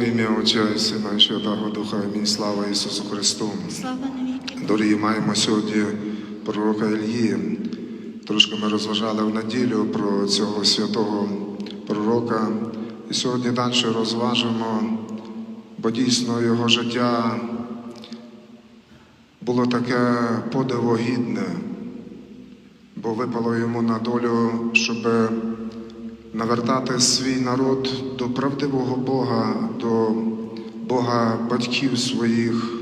Во ім'я Отця і Сина і Святого Духа, Амінь. Слава Ісусу Христу. Слава навіки. Дорогі, маємо сьогодні пророка Ільї. Трошки ми розважали в неділю про цього святого пророка. І сьогодні далі розважимо, бо дійсно його життя було таке подивогідне, бо випало йому на долю, щоб навертати свій народ до правдивого Бога, до Бога батьків своїх,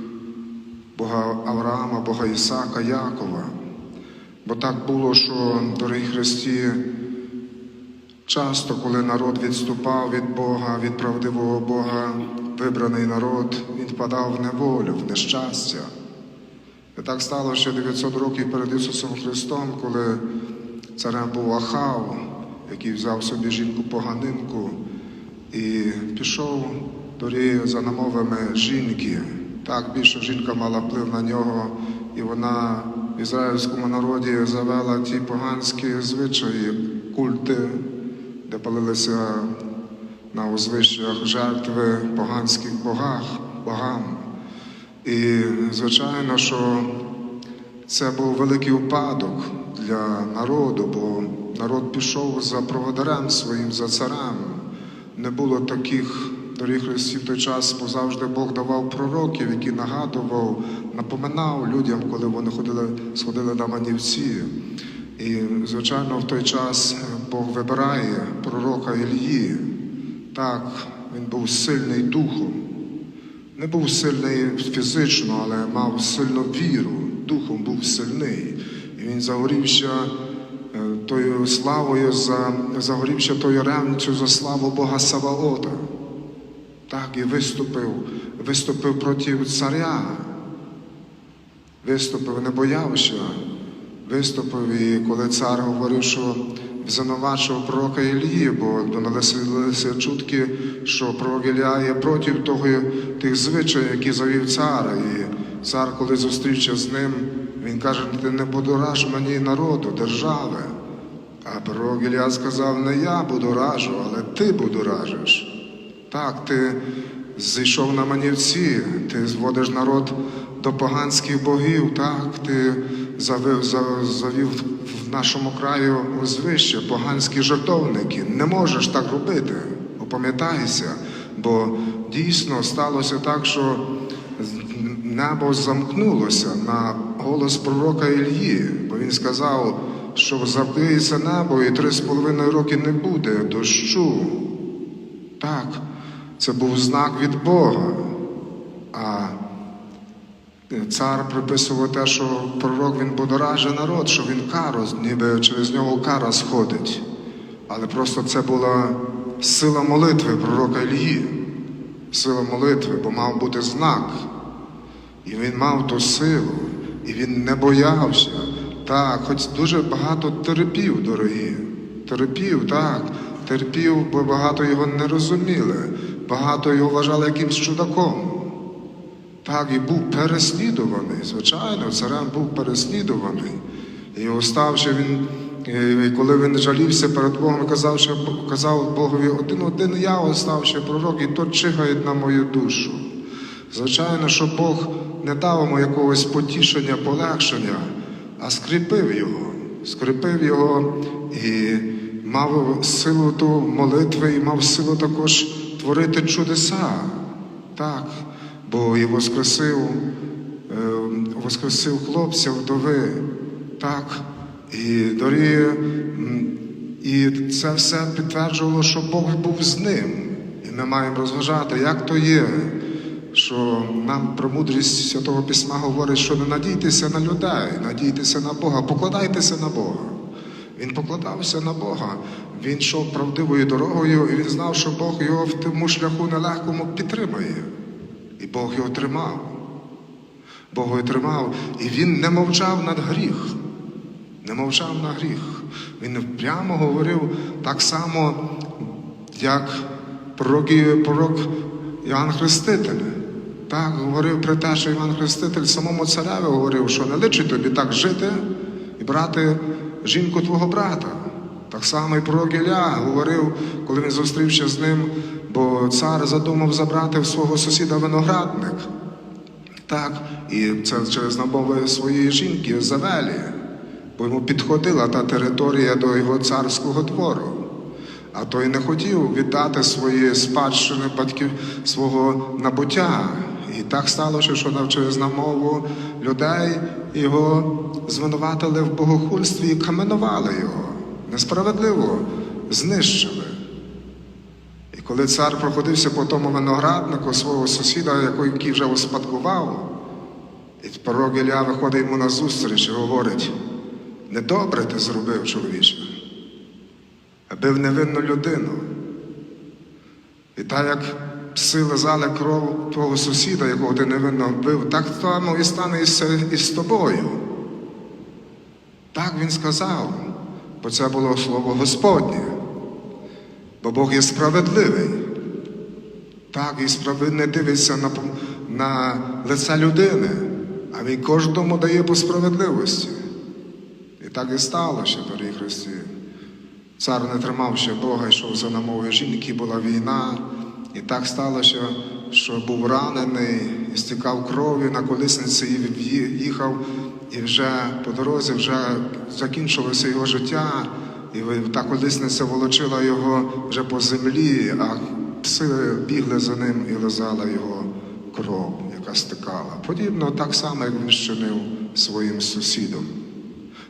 Бога Авраама, Бога Ісака, Якова. Бо так було, що, дорогі Христі, часто, коли народ відступав від Бога, від правдивого Бога, вибраний народ, він впадав в неволю, в нещастя. І так стало ще 900 років перед Ісусом Христом, коли царем був Ахав, який взяв собі жінку поганинку і пішов дорі за намовами жінки. Так більше жінка мала вплив на нього, і вона в ізраїльському народі завела ті поганські звичаї, культи, де палилися на узвищах жертви поганських богах, богам. І звичайно, що це був великий упадок для народу, бо народ пішов за проводарем своїм, за царем. Не було таких доріг в той час, бо завжди Бог давав пророків, які нагадував, напоминав людям, коли вони ходили, сходили на манівці. І, звичайно, в той час Бог вибирає пророка Ільї. Так, він був сильний духом. Не був сильний фізично, але мав сильну віру, духом був сильний. І він загорівся е, тою славою, за, загорівся тою ревністю за славу Бога Саваота. Так, і виступив, виступив проти царя. Виступив, не боявся. Виступив, і коли цар говорив, що звинувачував пророка Ілії, бо доналися чутки, що пророк Ілія є проти того, тих звичаїв, які завів цар. І цар, коли зустрівся з ним, він каже, ти не подораж мені народу, держави. А пророк Ілія сказав, не я будоражу, але ти будоражиш. Так, ти зійшов на манівці, ти зводиш народ до поганських богів, так, ти завів, завів в нашому краю узвище поганські жертовники. Не можеш так робити. Опам'ятайся, бо дійсно сталося так, що небо замкнулося на голос пророка Ільї, бо він сказав, що закриється небо і три з половиною роки не буде дощу. Так, це був знак від Бога. А цар приписував те, що пророк він будоражить народ, що він кару, ніби через нього кара сходить. Але просто це була сила молитви пророка Ілії. Сила молитви, бо мав бути знак. І він мав ту силу, і він не боявся. Так, хоч дуже багато терпів, дорогі. Терпів, так, терпів, бо багато його не розуміли, багато його вважали якимсь чудаком. Так, і був переслідуваний. Звичайно, царем був переслідуваний. І оставши він, е, коли він жалівся перед Богом, казав, що, казав Богові, один один я оставши пророк, і то чихає на мою душу. Звичайно, що Бог не дав йому якогось потішення, полегшення, а скріпив його, скріпив його і мав силу ту молитви, і мав силу також творити чудеса. Так, бо і воскресив, е, воскресив хлопця, вдови. Так, і дорі, і це все підтверджувало, що Бог був з ним. І ми маємо розважати, як то є, що нам про мудрість Святого Письма говорить, що не надійтеся на людей, надійтеся на Бога, покладайтеся на Бога. Він покладався на Бога. Він йшов правдивою дорогою, і він знав, що Бог його в тому шляху нелегкому підтримає. І Бог його тримав. Бог його тримав, і він не мовчав над гріх. Не мовчав на гріх. Він прямо говорив так само, як пророк, Іоанн Хреститель. Так говорив про те, що Іван Хреститель самому цареві говорив, що не личить тобі так жити і брати жінку твого брата. Так само і пророк Ілля говорив, коли він зустрівся з ним, бо цар задумав забрати в свого сусіда виноградник. Так, і це через намови своєї жінки Завелі, бо йому підходила та територія до його царського двору. А той не хотів віддати свої спадщини батьків свого набуття. І так сталося, що на- через намову людей його звинуватили в богохульстві і каменували його. Несправедливо знищили. І коли цар проходився по тому винограднику свого сусіда, який який вже успадкував, і пророк Ілля виходить йому на зустріч і говорить: недобре ти зробив, чоловіче, бив невинну людину. І так як сили зали кров твого сусіда, якого ти невинно вбив, так само і стане і з, тобою. Так він сказав, бо це було слово Господнє. Бо Бог є справедливий. Так, і справедливий не дивиться на, на лице людини, а він кожному дає по справедливості. І так і сталося, дорогі Христі. Цар не тримав ще Бога, йшов за намовою жінки, була війна. І так сталося, що був ранений, стікав кров'ю на колісниці і їхав, і вже по дорозі вже закінчилося його життя, і та колісниця волочила його вже по землі, а пси бігли за ним і лизала його кров, яка стикала. Подібно так само, як він щинив своїм сусідом.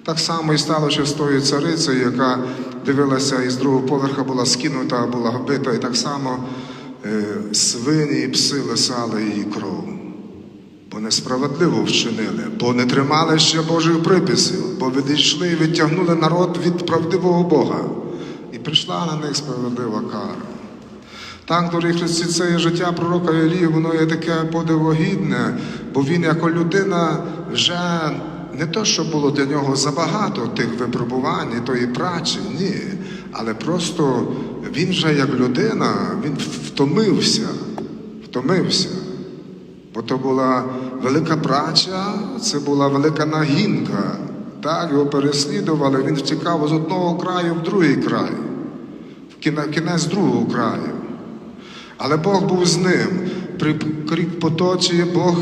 Так само і сталося з тою царицею, яка дивилася із другого поверха, була скинута, була вбита, і так само свині і пси лисали її кров. Бо несправедливо вчинили, бо не тримали ще Божих приписів, бо відійшли і відтягнули народ від правдивого Бога. І прийшла на них справедлива кара. Так, дорогі Христі, це життя пророка Елії, воно є таке подивогідне, бо він, як людина, вже не то, що було для нього забагато тих випробувань, тої праці, ні. Але просто він вже як людина, він втомився, втомився. Бо то була велика праця, це була велика нагінка. Так, його переслідували, він втікав з одного краю в другий край, в кінець другого краю. Але Бог був з ним. При крік потоці Бог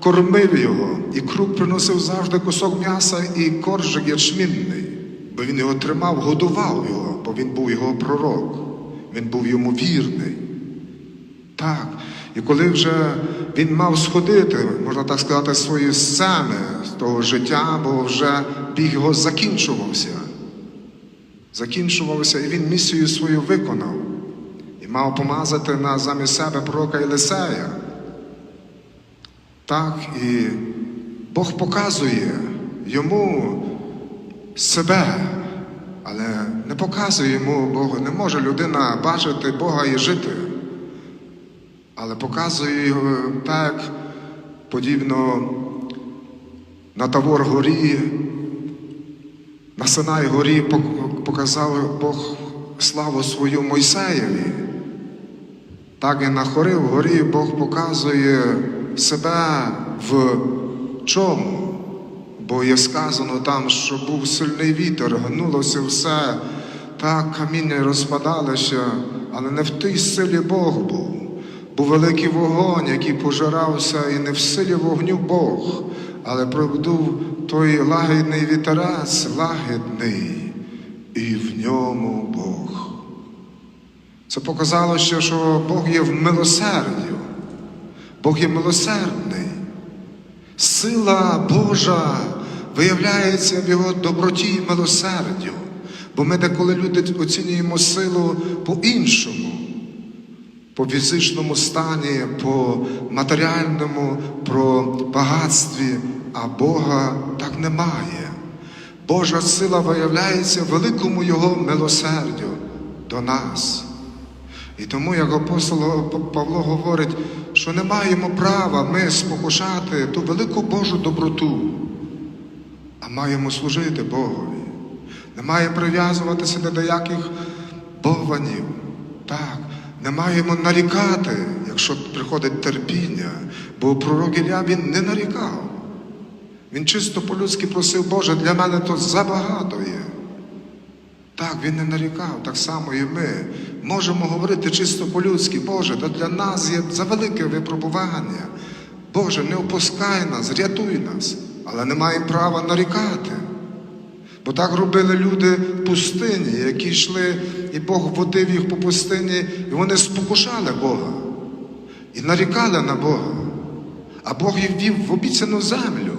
кормив його, і круг приносив завжди кусок м'яса і коржик ячмінний, бо він його тримав, годував його, бо він був його пророк, він був йому вірний. Так. І коли вже він мав сходити, можна так сказати, свої сцени з того життя, бо вже біг його закінчувався. Закінчувався, і він місію свою виконав. І мав помазати на замість себе пророка Єлисея. Так, і Бог показує йому себе, але не показує йому Бога. Не може людина бачити Бога і жити. Але показує його так, подібно на Тавор горі, на Синай горі показав Бог славу свою Мойсеєві. Так і на хорі в горі Бог показує себе в чому? Бо є сказано там, що був сильний вітер, гнулося все, так каміння розпадалося, але не в тій силі Бог був. Був великий вогонь, який пожирався, і не в силі вогню Бог, але продув той лагідний вітерець, лагідний, і в ньому Бог. Це показало, ще, що Бог є в милосердю. Бог є милосердний. Сила Божа виявляється в його доброті і милосердю. Бо ми деколи люди оцінюємо силу по-іншому, по фізичному стані, по матеріальному, про багатстві, а Бога так немає. Божа сила виявляється в великому Його милосердю до нас. І тому, як апостол Павло говорить, що не маємо права ми спокушати ту велику Божу доброту, маємо служити Богові. Не маємо прив'язуватися до деяких богванів. Так, не маємо нарікати, якщо приходить терпіння, бо пророк Ілля він не нарікав. Він чисто по-людськи просив, Боже, для мене то забагато є. Так, він не нарікав, так само і ми. Можемо говорити чисто по-людськи, Боже, то для нас є завелике випробування. Боже, не опускай нас, рятуй нас, але не маємо права нарікати. Бо так робили люди в пустині, які йшли, і Бог водив їх по пустині, і вони спокушали Бога і нарікали на Бога. А Бог їх вів в обіцяну землю.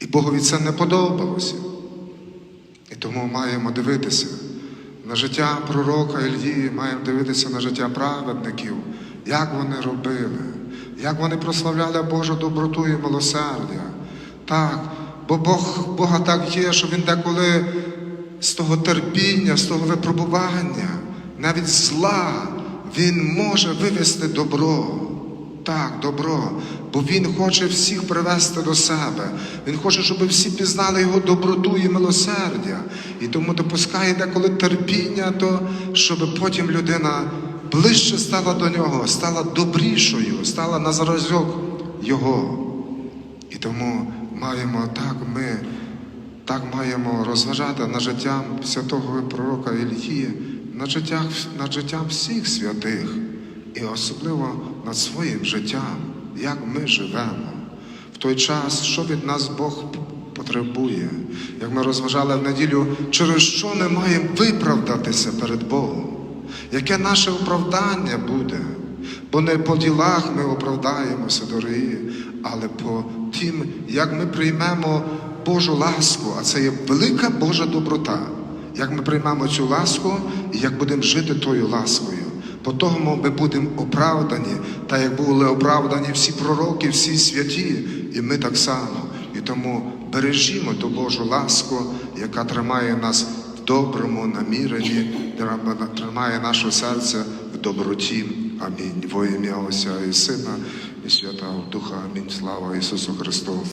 І Богові це не подобалося. І тому маємо дивитися на життя пророка Ільї, маємо дивитися на життя праведників, як вони робили, як вони прославляли Божу доброту і милосердя. Так, бо Бог, Бога так є, що Він деколи з того терпіння, з того випробування, навіть зла, Він може вивести добро. Так, добро, бо Він хоче всіх привести до себе. Він хоче, щоб всі пізнали його доброту і милосердя. І тому допускає деколи терпіння, то щоб потім людина ближче стала до нього, стала добрішою, стала на зразок його. І тому маємо так ми так маємо розважати над життям святого пророка Ільї, над життям, над життям всіх святих, і особливо над своїм життям, як ми живемо. В той час, що від нас Бог потребує, як ми розважали в неділю, через що ми маємо виправдатися перед Богом, яке наше оправдання буде. Бо не по ділах ми оправдаємося, дорогі, але по тим, як ми приймемо Божу ласку, а це є велика Божа доброта. Як ми приймемо цю ласку і як будемо жити тою ласкою. По тому ми будемо оправдані, так як були оправдані всі пророки, всі святі, і ми так само. І тому бережімо ту Божу ласку, яка тримає нас в доброму наміренні, тримає наше серце в доброті. Амінь. Во ім'я Отця і Сина, і Святого Духа. Амінь. Слава Ісусу Христу.